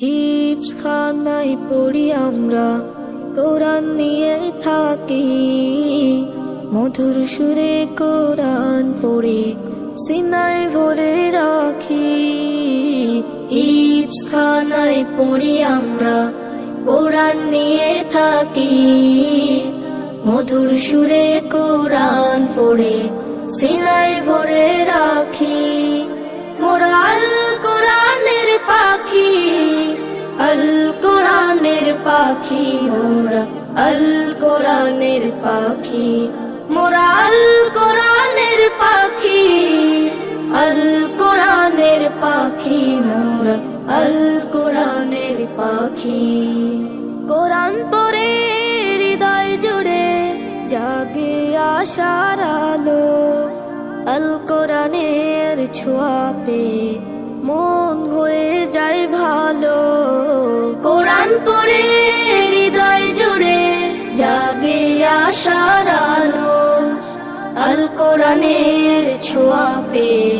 হিপস খানায় পড়ি আমরা, কোরআন নিয়ে থাকি। মধুর সুরে কোরআন পড়ে সিনায় ভরে রাখি। হিপস খানায় পড়ি আমরা, কোরআন নিয়ে থাকি। মধুর সুরে কোরআন পড়ে সিনায় ভরে পাখি মোরা আল কোরআনের পাখি। মোরা আল কোরআনের পাখি। আল কোরআনের পাখি মোরা আল কোরআনের পাখি। কোরআন পরে হৃদয় জুড়ে জাগে আশার আলো। আল কোরআনের ছোঁয়া পে মন হয়ে যায় ভালো। কোরআন জুড়ে জাগে আশার আলো আল কোরআনের ছোঁয়া পে যায়